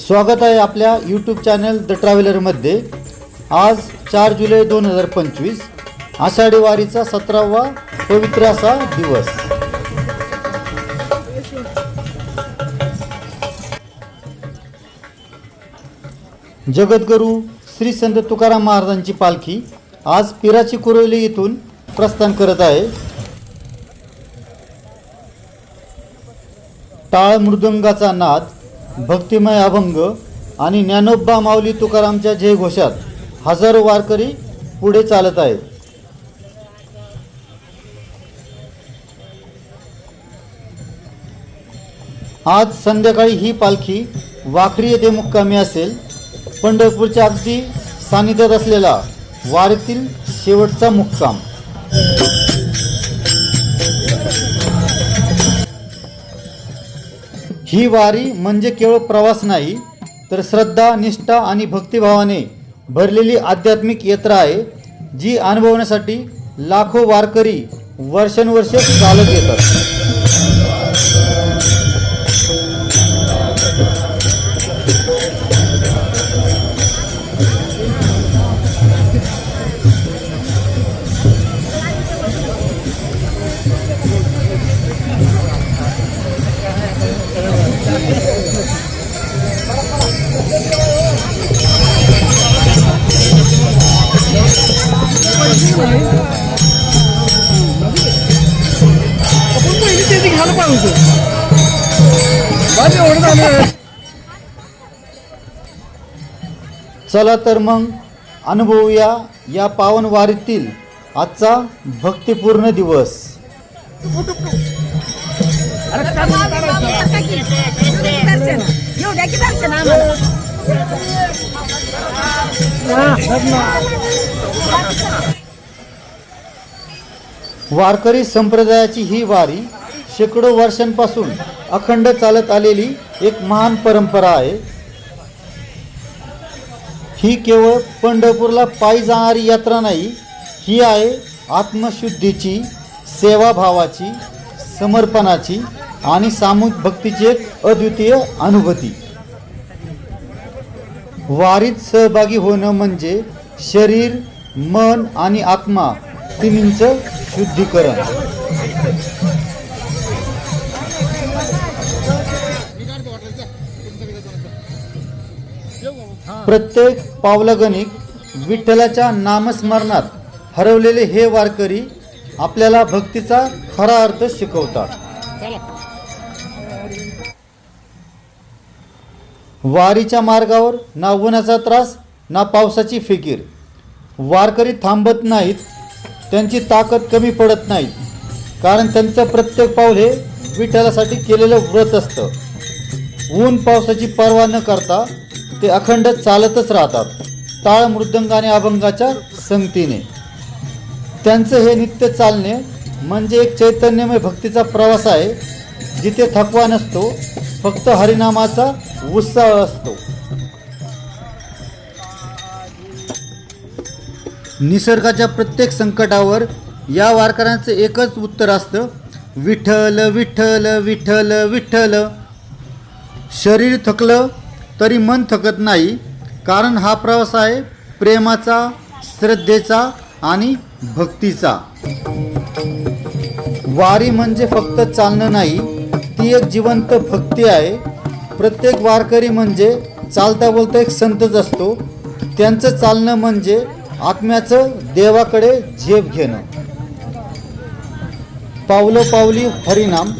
स्वागत आहे आपल्या यूट्यूब चॅनल द ट्रॅव्हलरमध्ये आज चार जुलै दोन हजार पंचवीस आषाढी वारीचा सतरावा पवित्र असा दिवस. जगद्गुरू श्री संत तुकाराम महाराजांची पालखी आज पिराची कुरोली येथून प्रस्थान करत आहे. टाळ मृदंगाचा नाद भक्तिमय अभंग आणि ज्ञानोबा माऊली तुकारामच्या जयघोषात हजारो वारकरी पुढे चालत आहेत. आज संध्याकाळी ही पालखी वाखरी येथे मुक्कामी असेल. पंढरपूरच्या अगदी सानिध्यात असलेला वारीतील शेवटचा मुक्काम. ही वारी म्हणजे केवळ प्रवास नाही तर श्रद्धा निष्ठा आणि भक्तिभावाने भरलेली आध्यात्मिक यात्रा आहे जी अनुभवण्यासाठी लाखो वारकरी वर्षानुवर्ष चालत येतात. चला तर मग अनुभवूया या पावन वारीतील आजचा भक्तिपूर्ण दिवस. वारकरी संप्रदायाची ही वारी शेकडो वर्षांपासून अखंड चालत आलेली एक महान परंपरा आहे. ही केवळ पंढरपूरला पायी जाणारी यात्रा नाही ही आहे आत्मशुद्धीची सेवाभावाची समर्पणाची आणि सामूहिक भक्तीची एक अद्वितीय अनुभूती. वारीत सहभागी होणं म्हणजे शरीर मन आणि आत्मा तिन्हींचं शुद्धीकरण. प्रत्येक पावलागणिक विठ्ठलाच्या नामस्मरणात हरवलेले हे वारकरी आपल्याला भक्तीचा खरा अर्थ शिकवतात. वारीच्या मार्गावर ना उन्हाचा त्रास ना पावसाची फिकीर. वारकरी थांबत नाहीत त्यांची ताकद कमी पडत नाही कारण त्यांचं प्रत्येक पाऊल हे विठ्ठलासाठी केलेलं व्रत असतं. ऊन पावसाची पर्वा न करता ते अखंड चालतच राहतात. टाळ मृदंग आणि अभंगाच्या संगतीने. त्यांचं हे नित्य चालणे म्हणजे एक चैतन्यमय भक्तीचा प्रवास आहे जिथे थकवा नसतो फक्त हरिनामाचा उत्साह असतो. निसर्गाच्या प्रत्येक संकटावर या वारकऱ्यांचं एकच उत्तर असतं विठ्ठल विठ्ठल विठ्ठल विठ्ठल. शरीर थकलं तरी मन थकत नाही कारण हा प्रवास आहे प्रेमाचा श्रद्धेचा आणि भक्तीचा. वारी म्हणजे फक्त चालणं नाही ती एक जिवंत भक्ती आहे. प्रत्येक वारकरी म्हणजे चालता बोलता एक संतच असतो. त्यांचं चालणं म्हणजे आत्म्याचं देवाकडे झेप घेणं. पावलं पावली हरिनाम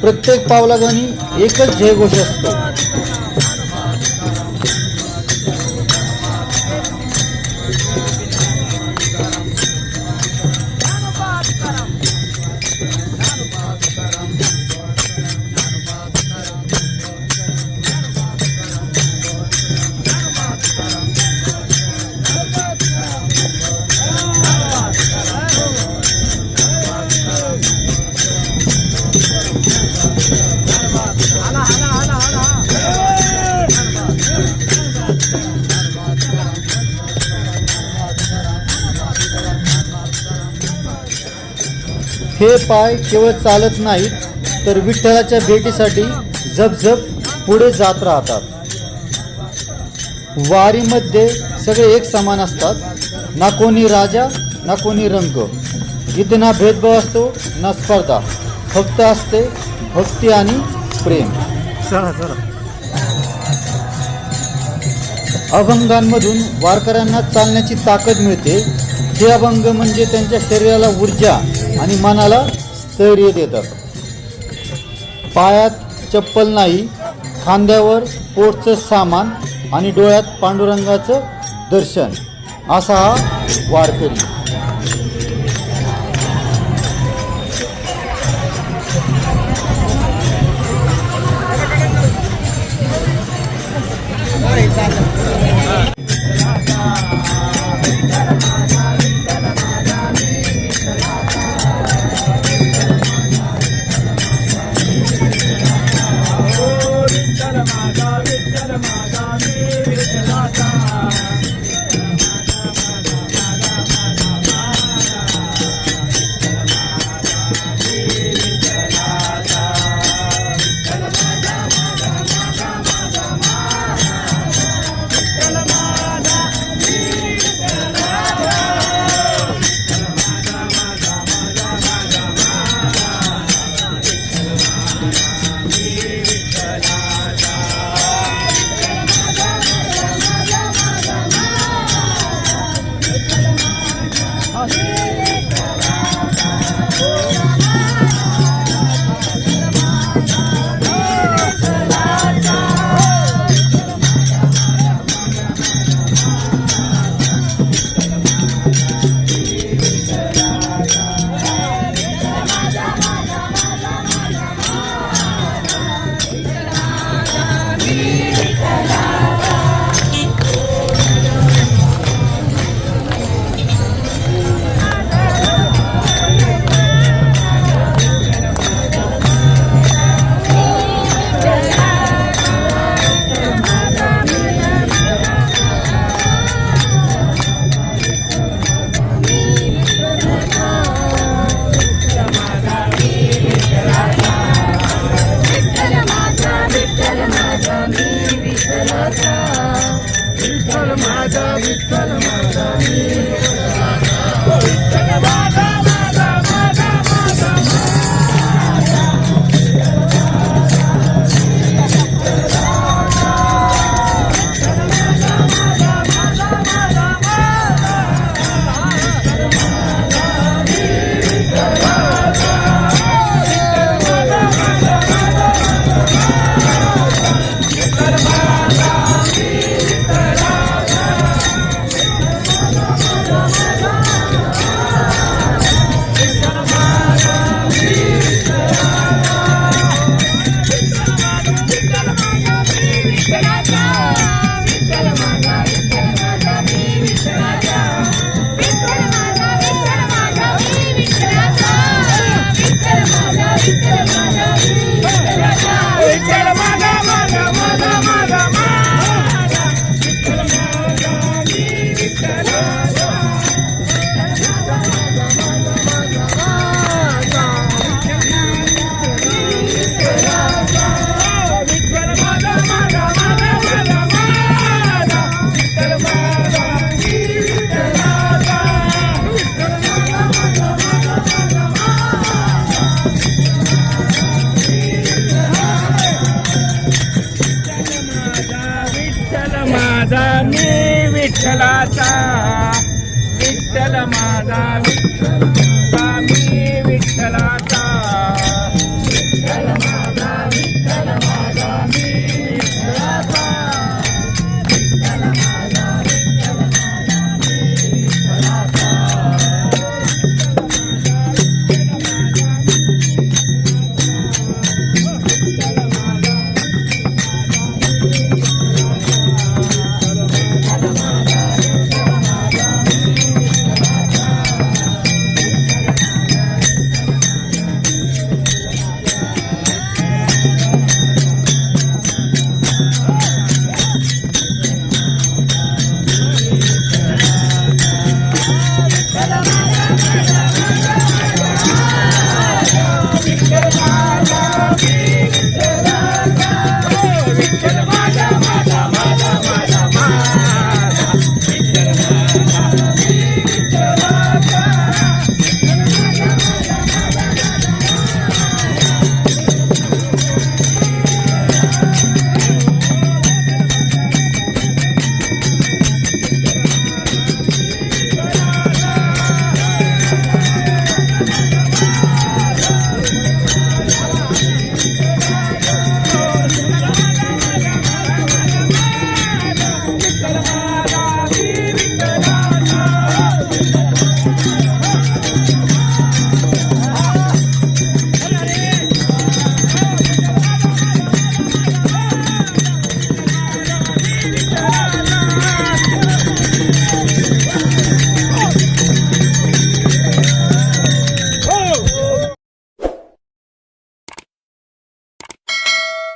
प्रत्येक पावलागणी एकच जयघोष असतो. हे पाय केवळ चालत नाहीत तर विठ्ठलाच्या भेटीसाठी झपझप पुढे जात राहतात. वारीमध्ये सगळे एक समान असतात. ना कोणी राजा ना कोणी रंग. इथे ना भेदभाव असतो ना स्पर्धा. फक्त असते भक्ती आणि प्रेम. चला चला. अभंगांमधून वारकऱ्यांना चालण्याची ताकद मिळते. हे अभंग म्हणजे त्यांच्या शरीराला ऊर्जा आणि मनाला स्थैर्य देतात. पायात चप्पल नाही खांद्यावर पोटचं सामान आणि डोळ्यात पांडुरंगाचं दर्शन. असा हा वारकरी. विठ्ठलाचा विठ्ठल माझा विठ्ठल.